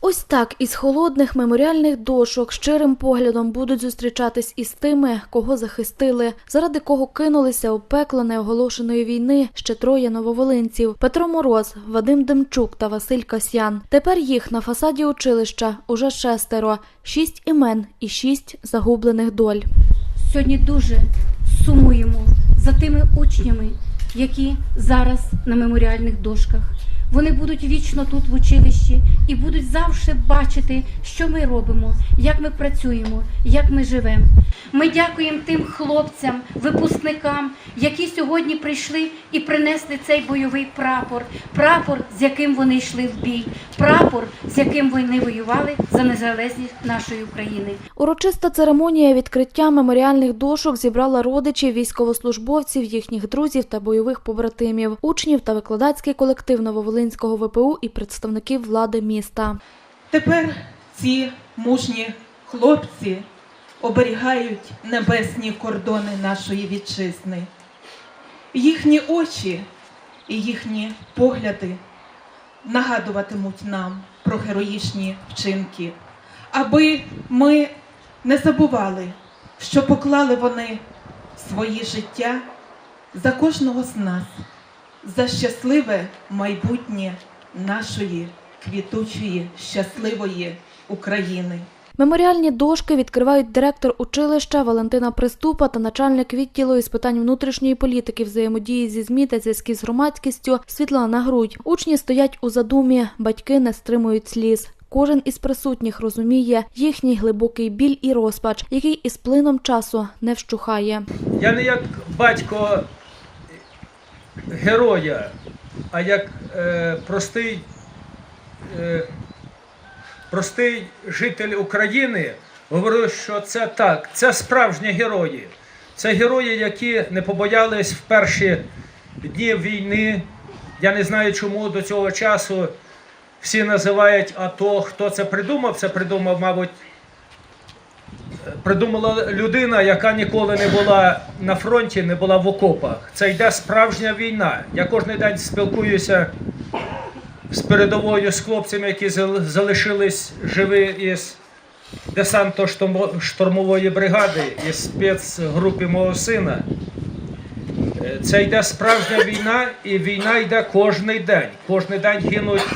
Ось так із холодних меморіальних дошок щирим поглядом будуть зустрічатись із тими, кого захистили, заради кого кинулися у пекло неоголошеної війни ще троє нововолинців Петро Мороз, Вадим Демчук та Василь Касьян. Тепер їх на фасаді училища уже шестеро, шість імен і шість загублених доль. Сьогодні дуже сумуємо за тими учнями, які зараз на меморіальних дошках. Вони будуть вічно тут в училищі і будуть завжди бачити, що ми робимо, як ми працюємо, як ми живемо. Ми дякуємо тим хлопцям, випускникам, які сьогодні прийшли і принесли цей бойовий прапор, прапор, з яким вони йшли в бій, прапор, з яким вони воювали за незалежність нашої України. Урочиста церемонія відкриття меморіальних дошок зібрала родичів, військовослужбовців, їхніх друзів та бойових побратимів, учнів та викладацький колектив Нововолинського ВПУ і представників влади міста. Тепер ці мужні хлопці оберігають небесні кордони нашої вітчизни. Їхні очі і їхні погляди нагадуватимуть нам про героїчні вчинки, аби ми не забували, що поклали вони свої життя за кожного з нас, за щасливе майбутнє нашої квітучої, щасливої України. Меморіальні дошки відкривають директор училища Валентина Приступа та начальник відділу із питань внутрішньої політики, взаємодії зі ЗМІ та зв'язків з громадськістю Світлана Грудь. Учні стоять у задумі, батьки не стримують сліз. Кожен із присутніх розуміє їхній глибокий біль і розпач, який із плином часу не вщухає. Я не як батько героя, а як е, простий, е, простий житель України говорю, що це так, це справжні герої. Це герої, які не побоялись в перші дні війни. Я не знаю, чому до цього часу всі називають АТО. Хто це придумав? Це придумав, мабуть, придумала людина, яка ніколи не була на фронті, не була в окопах. Це йде справжня війна. Я кожен день спілкуюся з передовою з хлопцями, які залишились живі із десантно-штурмової бригади, із спецгрупи мого сина. Е, Це йде справжня війна, і війна йде кожен день. Кожен день гинуть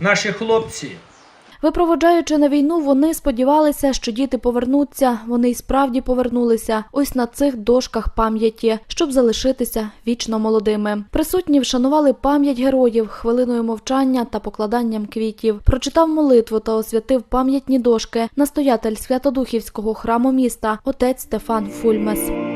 наші хлопці. Випроводжаючи на війну, вони сподівалися, що діти повернуться. Вони й справді повернулися. Ось на цих дошках пам'яті, щоб залишитися вічно молодими. Присутні вшанували пам'ять героїв хвилиною мовчання та покладанням квітів. Прочитав молитву та освятив пам'ятні дошки настоятель Святодухівського храму міста, отець Стефан Фульмес.